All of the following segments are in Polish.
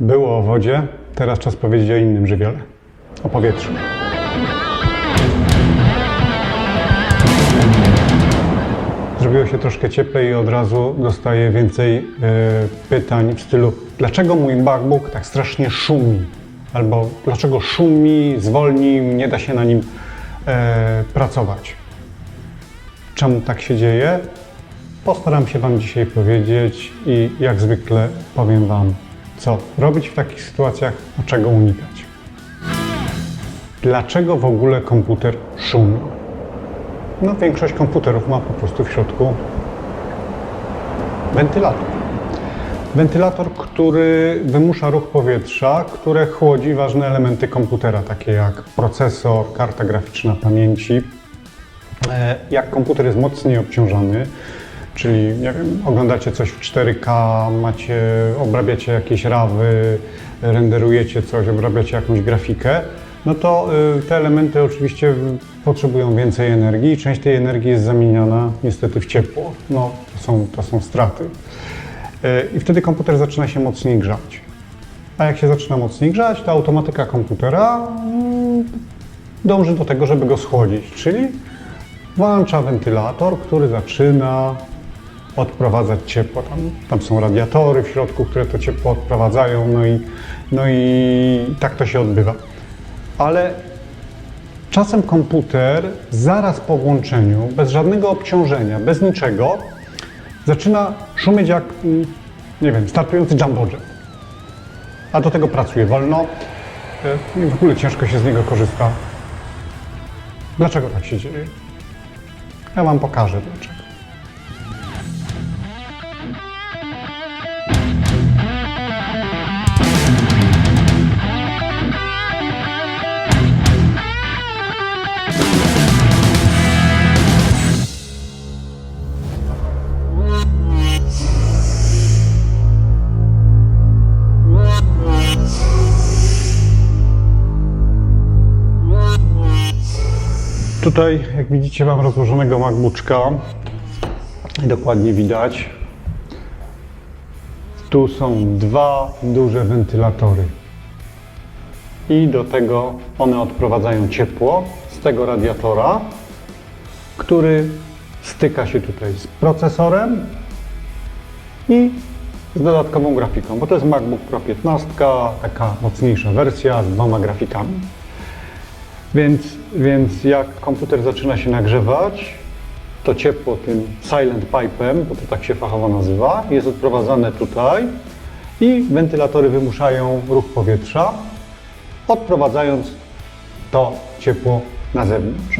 Było o wodzie, teraz czas powiedzieć o innym żywiole. O powietrzu. Zrobiło się troszkę cieplej i od razu dostaję więcej e, pytań w stylu dlaczego mój MacBook tak strasznie szumi? Albo dlaczego szumi, zwolni, nie da się na nim e, pracować? Czemu tak się dzieje? Postaram się Wam dzisiaj powiedzieć i jak zwykle powiem Wam, co robić w takich sytuacjach, a czego unikać. Dlaczego w ogóle komputer szumi? No, większość komputerów ma po prostu w środku wentylator. Wentylator, który wymusza ruch powietrza, które chłodzi ważne elementy komputera, takie jak procesor, karta graficzna pamięci. E, Jak komputer jest mocniej obciążony, czyli oglądacie coś w 4K, macie, obrabiacie jakieś rawy, renderujecie coś, obrabiacie jakąś grafikę, no to y, te elementy oczywiście potrzebują więcej energii i część tej energii jest zamieniana niestety w ciepło. No, to są, to są straty. Y, I wtedy komputer zaczyna się mocniej grzać. A jak się zaczyna mocniej grzać, to automatyka komputera mm, dąży do tego, żeby go schłodzić, czyli włącza wentylator, który zaczyna odprowadzać ciepło. Tam, tam są radiatory w środku, które to ciepło odprowadzają, no i, no i tak to się odbywa. Ale czasem komputer zaraz po włączeniu, bez żadnego obciążenia, bez niczego, zaczyna szumieć jak, mm, nie wiem, startujący jumbo jet. A do tego pracuje wolno e, i w ogóle ciężko się z niego korzysta. Dlaczego tak się dzieje? Ja Wam pokażę dlaczego. Tutaj, jak widzicie, mam rozłożonego MacBooka i dokładnie widać. Tu są dwa duże wentylatory. I do tego one odprowadzają ciepło z tego radiatora, który styka się tutaj z procesorem i z dodatkową grafiką, bo to jest MacBook Pro 15, taka mocniejsza wersja z dwoma grafikami. Więc, więc jak komputer zaczyna się nagrzewać, to ciepło tym silent pipe'em, bo to tak się fachowo nazywa, jest odprowadzane tutaj i wentylatory wymuszają ruch powietrza, odprowadzając to ciepło na zewnątrz.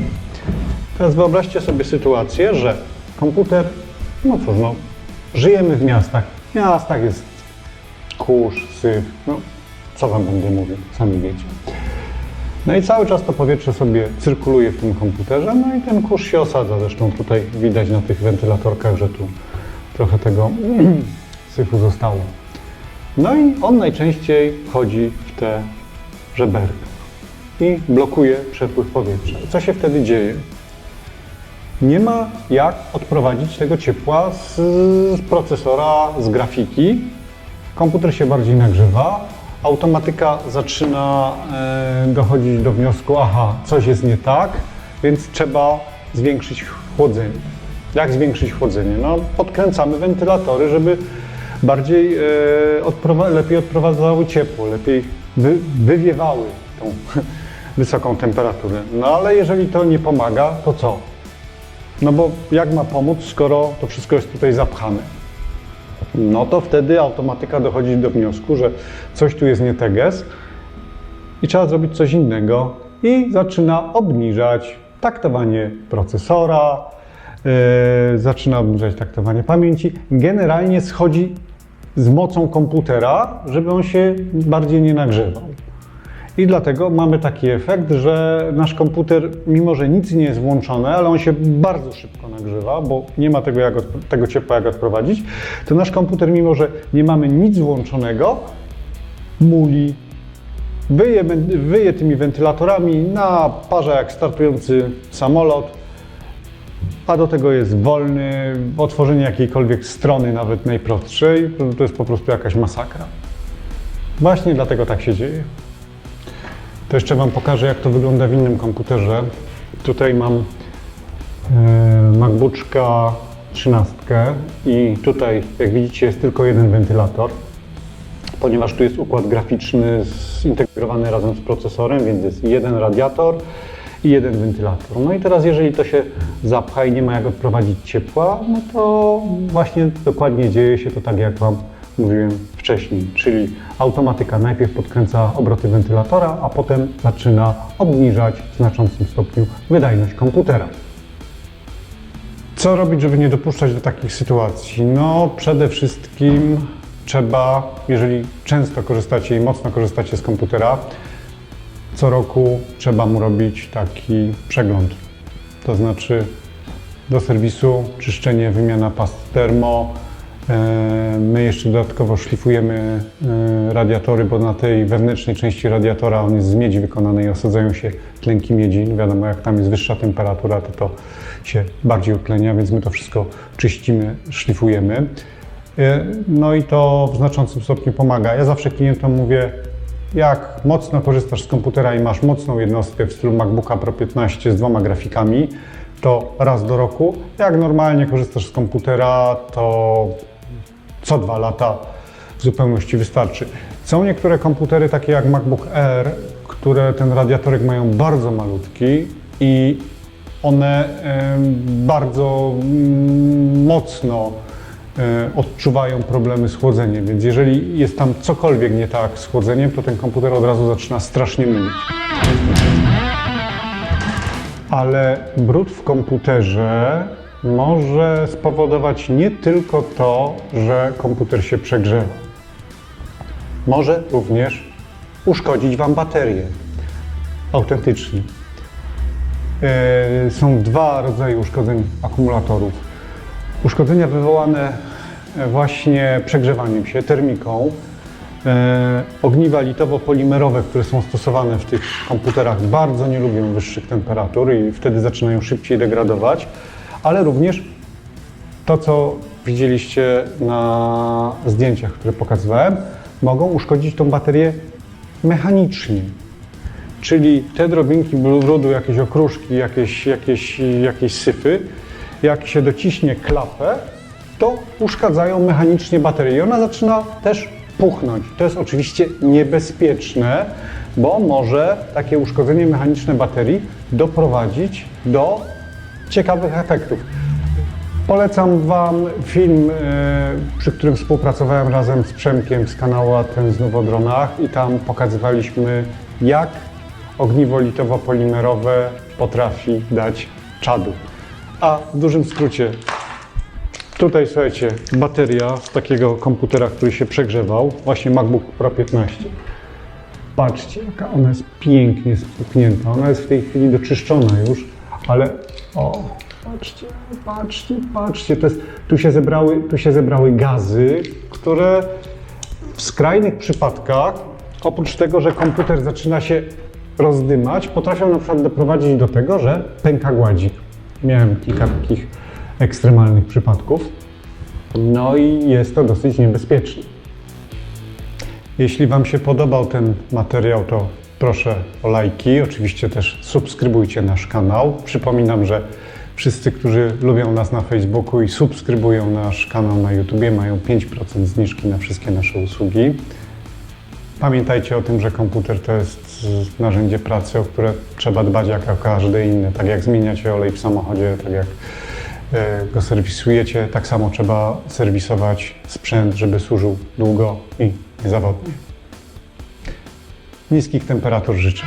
Teraz wyobraźcie sobie sytuację, że komputer, no cóż, no, żyjemy w miastach. W miastach jest kurz, syf, no co wam będę mówił, sami wiecie. No i cały czas to powietrze sobie cyrkuluje w tym komputerze, no i ten kurz się osadza. Zresztą tutaj widać na tych wentylatorkach, że tu trochę tego syfu zostało. No i on najczęściej wchodzi w te żeberka i blokuje przepływ powietrza. Co się wtedy dzieje? Nie ma jak odprowadzić tego ciepła z procesora, z grafiki. Komputer się bardziej nagrzewa, automatyka zaczyna e, dochodzić do wniosku, aha, coś jest nie tak, więc trzeba zwiększyć chłodzenie. Jak zwiększyć chłodzenie? No, podkręcamy wentylatory, żeby bardziej e, lepiej odprowadzały ciepło, lepiej wy- wywiewały tą wysoką temperaturę. No ale jeżeli to nie pomaga, to co? No bo jak ma pomóc, skoro to wszystko jest tutaj zapchane? No to wtedy automatyka dochodzi do wniosku, że coś tu jest nie teges i trzeba zrobić coś innego i zaczyna obniżać taktowanie procesora, yy, zaczyna obniżać taktowanie pamięci. Generalnie schodzi z mocą komputera, żeby on się bardziej nie nagrzewał. I dlatego mamy taki efekt, że nasz komputer, mimo że nic nie jest włączone, ale on się bardzo szybko nagrzewa, bo nie ma tego, jak tego ciepła jak odprowadzić, to nasz komputer, mimo że nie mamy nic włączonego, muli, wyje, wyje tymi wentylatorami na parze jak startujący samolot, a do tego jest wolny, otworzenie jakiejkolwiek strony, nawet najprostszej, to jest po prostu jakaś masakra. Właśnie dlatego tak się dzieje. To jeszcze Wam pokażę, jak to wygląda w innym komputerze. Tutaj mam e, MacBooka 13 i tutaj, jak widzicie, jest tylko jeden wentylator, ponieważ tu jest układ graficzny zintegrowany razem z procesorem, więc jest jeden radiator i jeden wentylator. No i teraz, jeżeli to się zapcha i nie ma jak odprowadzić ciepła, no to właśnie dokładnie dzieje się to tak, jak Wam mówiłem wcześniej, czyli automatyka najpierw podkręca obroty wentylatora, a potem zaczyna obniżać w znaczącym stopniu wydajność komputera. Co robić, żeby nie dopuszczać do takich sytuacji? No, przede wszystkim trzeba, jeżeli często korzystacie i mocno korzystacie z komputera, co roku trzeba mu robić taki przegląd. To znaczy do serwisu, czyszczenie, wymiana past termo. E, My jeszcze dodatkowo szlifujemy e, radiatory, bo na tej wewnętrznej części radiatora on jest z miedzi wykonany i osadzają się tlenki miedzi. Wiadomo, jak tam jest wyższa temperatura, to to się bardziej utlenia, więc my to wszystko czyścimy, szlifujemy. E, No i to w znaczącym stopniu pomaga. Ja zawsze klientom mówię, jak mocno korzystasz z komputera i masz mocną jednostkę w stylu MacBooka Pro 15 z dwoma grafikami, to raz do roku. Jak normalnie korzystasz z komputera, to co dwa lata w zupełności wystarczy. Są niektóre komputery, takie jak MacBook Air, które ten radiatorek mają bardzo malutki i one bardzo mm, mocno e, odczuwają problemy z chłodzeniem, więc jeżeli jest tam cokolwiek nie tak z chłodzeniem, to ten komputer od razu zaczyna strasznie mylić. Ale brud w komputerze może spowodować nie tylko to, że komputer się przegrzewa. Może również uszkodzić Wam baterię. Autentycznie. E, Są dwa rodzaje uszkodzeń akumulatorów. Uszkodzenia wywołane e, właśnie przegrzewaniem się, termiką. E, Ogniwa litowo-polimerowe, które są stosowane w tych komputerach, bardzo nie lubią wyższych temperatur i wtedy zaczynają szybciej degradować, ale również to, co widzieliście na zdjęciach, które pokazywałem, mogą uszkodzić tą baterię mechanicznie. Czyli te drobinki brudu, jakieś okruszki, jakieś, jakieś, jakieś syfy, jak się dociśnie klapę, to uszkadzają mechanicznie baterię i ona zaczyna też puchnąć. To jest oczywiście niebezpieczne, bo może takie uszkodzenie mechaniczne baterii doprowadzić do ciekawych efektów. Polecam Wam film, e, przy którym współpracowałem razem z Przemkiem z kanału Ten Znów o dronach i tam pokazywaliśmy, jak ogniwo litowo-polimerowe potrafi dać czadu. A w dużym skrócie, tutaj słuchajcie, bateria z takiego komputera, który się przegrzewał, właśnie MacBook Pro 15. Patrzcie, jaka ona jest pięknie spuchnięta. Ona jest w tej chwili doczyszczona już, ale o, patrzcie, patrzcie, patrzcie. To jest, tu, się zebrały, tu się zebrały gazy, które w skrajnych przypadkach, oprócz tego, że komputer zaczyna się rozdymać, potrafią na przykład doprowadzić do tego, że pęka gładzik. Miałem kilka takich ekstremalnych przypadków. No i jest to dosyć niebezpieczne. Jeśli Wam się podobał ten materiał, to proszę o lajki. Oczywiście też subskrybujcie nasz kanał. Przypominam, że wszyscy, którzy lubią nas na Facebooku i subskrybują nasz kanał na YouTube, mają 5% zniżki na wszystkie nasze usługi. Pamiętajcie o tym, że komputer to jest narzędzie pracy, o które trzeba dbać jak o każde inne. Tak jak zmieniacie olej w samochodzie, tak jak e, go serwisujecie, tak samo trzeba serwisować sprzęt, żeby służył długo i niezawodnie. Niskich temperatur życzę.